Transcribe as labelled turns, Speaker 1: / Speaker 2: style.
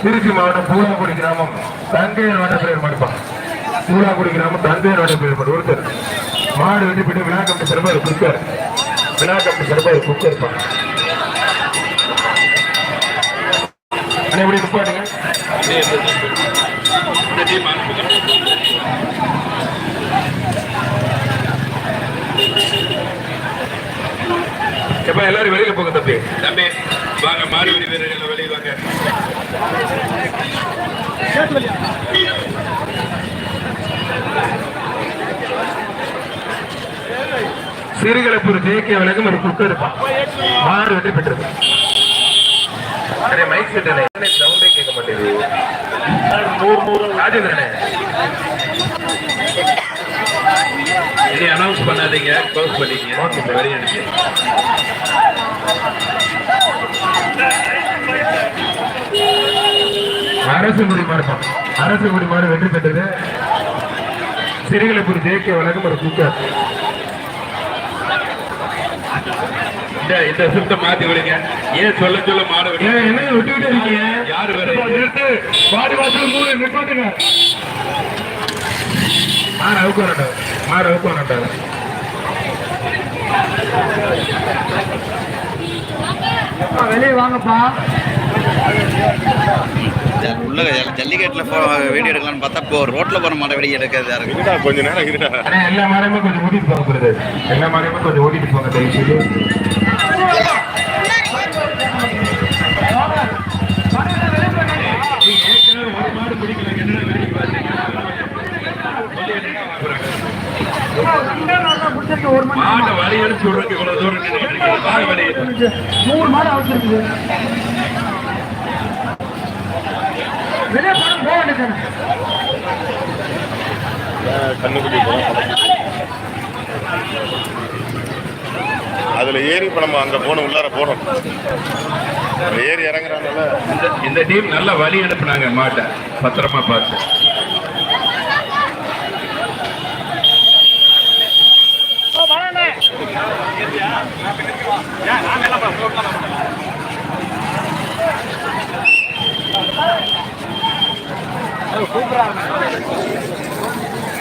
Speaker 1: திருச்சி மாவட்டம் பூலாக்குடி கிராமம் தந்தையர் வாட்ட பெயர் பூலாக்குடி கிராமம் தந்தையர் வாட்ட பெயர் மாடு. ஒருத்தர் மாடு வெட்டி போட்டு விநாயகம் சிறப்பாக குக்கர் விநாயகம் சிறப்பாக குக்கர்ப்பா நிப்பாட்டுங்க எப்ப எல்லாரும் வெளியில போங்க தம்பி.
Speaker 2: தம்பி வாங்க மாடுபிடி வீரர்கள் வெளியே வாங்க.
Speaker 1: சிறுகலப்பூர் ஜேகே விலகும் ஒரு குக்கர் இருப்பான் மாடு வெற்றி பெற்றது. மைக் செட் அண்ணே. அண்ணே, சவுண்டே கேட்க மாட்டேங்குது. ராஜேந்திரனே
Speaker 2: இனி அனௌன்ஸ் பண்ணாதீங்க க்ளோஸ் பண்ணிக்கங்க. வெளியே அனுப்பி
Speaker 1: அரசு குடி மாடுப்பான் அரசு குடி மாடு வெற்றி பெற்றது. சிறுகலப்பூர் ஜேகே விலகும் ஒரு குக்கர்
Speaker 2: இந்த இந்த சுத்த மாத்தி விடுங்க. ஏன் சொல்ல சொல்ல மாடு விடுங்க.
Speaker 1: என்ன விட்டுக்கிட்டே இருக்கீங்க?
Speaker 2: யாரு வேற?
Speaker 1: நிறுத்து. வாடி வாசல் மூணு நிப்பாட்டுங்க. மாடு அவுக்கு வரட்டாங்க மாடு அவுக்கு வரட்டாங்க
Speaker 3: வெளியே வாங்கப்பா.
Speaker 4: உள்ள ஜல்லிக்கட்டுல வீடியோ எடுக்கலாம்னு பார்த்தா இப்போ ரோட்ல போற மாட்டை வெடி எடுக்கிறது யாருக்கு
Speaker 2: கொஞ்ச நேரம் இருடா.
Speaker 1: எல்லா மாடையுமே கொஞ்சம் ஓட்டிட்டு போங்க பிரதர் எல்லா மாடையுமே கொஞ்சம் ஓட்டிட்டு போங்க தயவு செய்து
Speaker 2: மாட்டை வழி அனுப்பிச்சு விடுறதுக்கு இவ்வளவு தூரம்
Speaker 3: நூறு மாடு அவசரிக்குது வெளியே பணம் போக வேண்டியது
Speaker 5: அதுல ஏறி இப்ப நம்ம அங்க போகணும் உள்ளார போகணும் அதுல ஏறி இறங்குறாங்கல்ல.
Speaker 2: இந்த- இந்த டீம் நல்ல வழி அனுப்புனாங்க மாட்டை. பத்திரமா பார்த்து. Eu fui bravo.